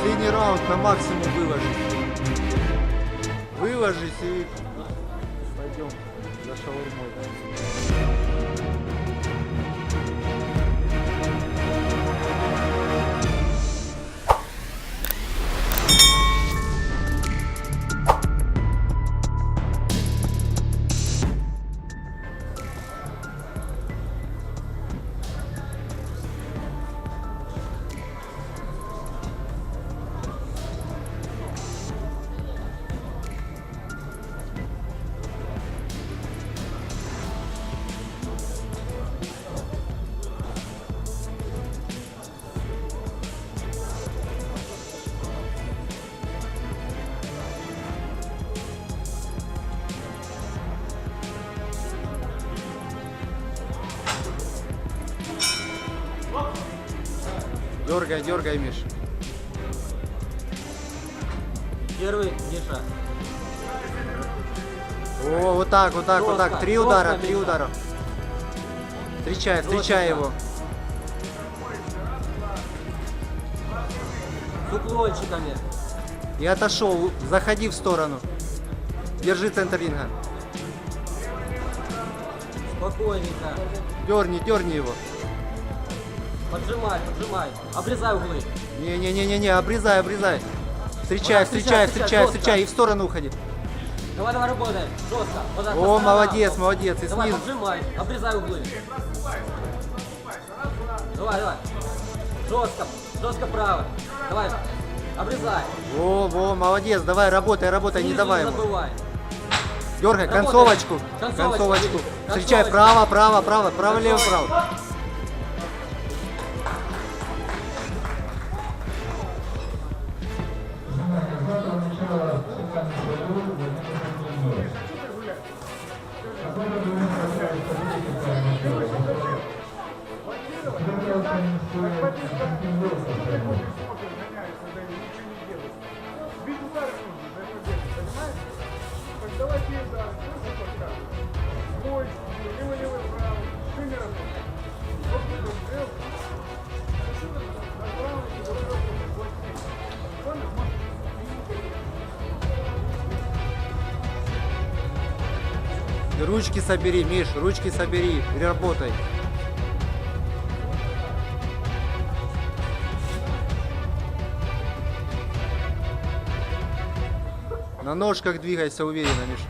Последний раунд на максимум выложись. Выложись и пойдем за шаурмой. Дергай, дергай, Миш. Первый, Миша. О, вот так, вот так, вот так. Три удара, три удара. Встречай, встречай его. С уклончиками. И отошел. Заходи в сторону. Держи центр ринга. Спокойненько. Дерни, дерни его. Поджимай, поджимай. Обрезай углы. Не-не-не-не-не, обрезай, обрезай. Встречай, Вот встречай, встречай, встречай. И в сторону уходи. Давай, давай, работай. Жестко. Вот так, по О, молодец, молодец. И Давай, снизу. поджимай. Обрезай углы. Давай, давай. Жестко. Жестко право. Давай. Обрезай. Во, во, молодец. Давай, работай, работай, не давай не забывай. Дергай, концовочку. Концовочку, Концовочку. видишь? Встречай, Концовочку. право, право, право, право, лево, Концовочку. право. Ручки собери, Миш, ручки собери, и работай. На ножках двигайся уверенно, Миш.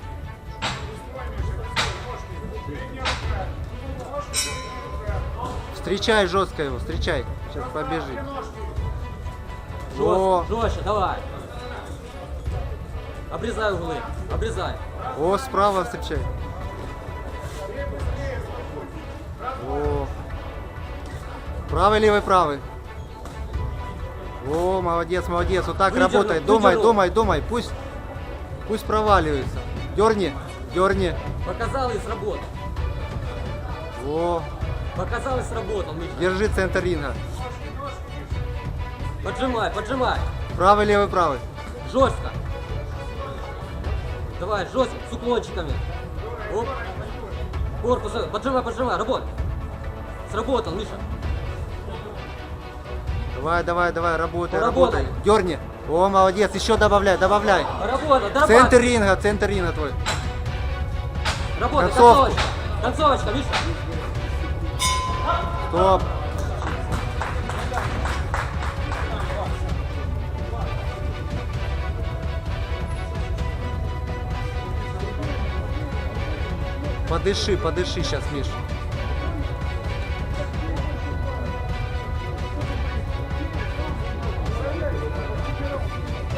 Встречай жестко его, встречай. Сейчас побежит. О, жестче, давай. Обрезай углы. Обрезай. о, справа встречай. Правый, левый, правый. О, молодец, молодец. Вот так Выдернул, работай. Думай, выдернул. думай, думай. Пусть, пусть проваливается. Дерни, дерни. Показал и сработал. О, Показал и сработал, Миша. держи центр ринга. Поджимай, поджимай. Правый, левый, правый. Жестко. Давай, жестко, с уклончиками. Оп. Корпус, поджимай, поджимай, работай. Сработал, Миша. Давай, давай, давай, работай, Поработай. работай. Дерни. О, молодец. Еще добавляй, добавляй. Работай, дорабатывай. Центр ринга, центр ринга твой. Работай, Концовку. концовочка. Концовочка, Миша. Стоп. Подыши, подыши сейчас, Миш.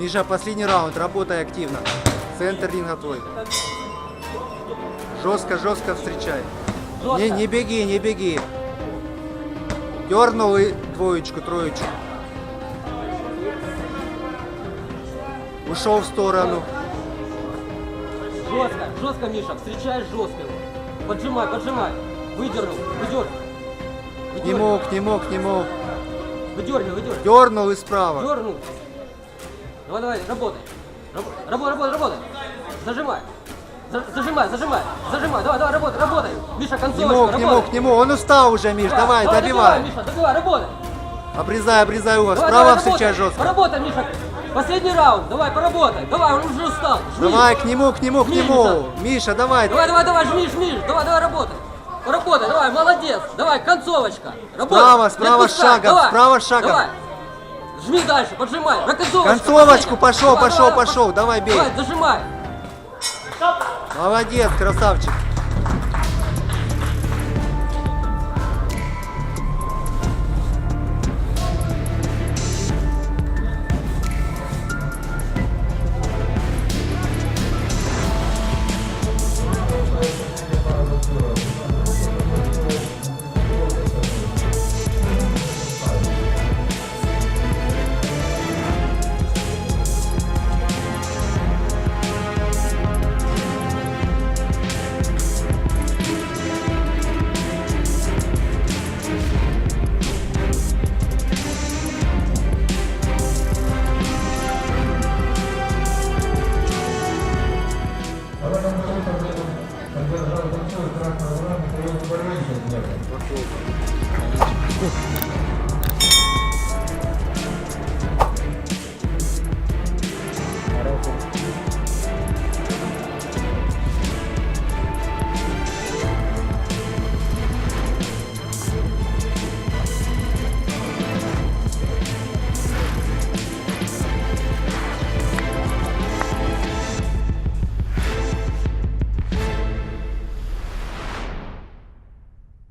Миша, последний раунд, работай активно. Центр ринга твой. Жестко, жестко встречай. Не, не беги, не беги. Дернул и двоечку, троечку. Ушел в сторону. Жестко, жестко, Миша, встречаешь жестко. Поджимай, поджимай. Выдернул, выдернул. К нему, к нему, к нему. Выдернул, выдернул. Дернул и справа. Дернул. Давай, давай, работай. Раб- Работай, работай, работай. Зажимай. За- Зажимай, зажимай, зажимай. Давай, давай, работай, работай. Миша, К концовочка, к нему, работай. к нему. Он устал уже, Миш. Давай, добивай. Миша, добивай, работай. Обрезай, обрезай угол. Давай, Справа давай, встречай работай. жестко. Поработай, Миша. Последний раунд. Давай, поработай. Давай, он уже устал. Жми. Давай, к нему, к нему, к Жми, нему. Миша, давай. Давай, давай, давай, жми, жми. Давай, давай, работай. Работай, давай, молодец. Давай, концовочка. Работай. Справа, Не справа шагом, Давай, справа шагом. Давай. Жми дальше, поджимай. На концовочку. Пошел, пошел, пошел. Давай, бей. Давай, зажимай. Молодец, красавчик.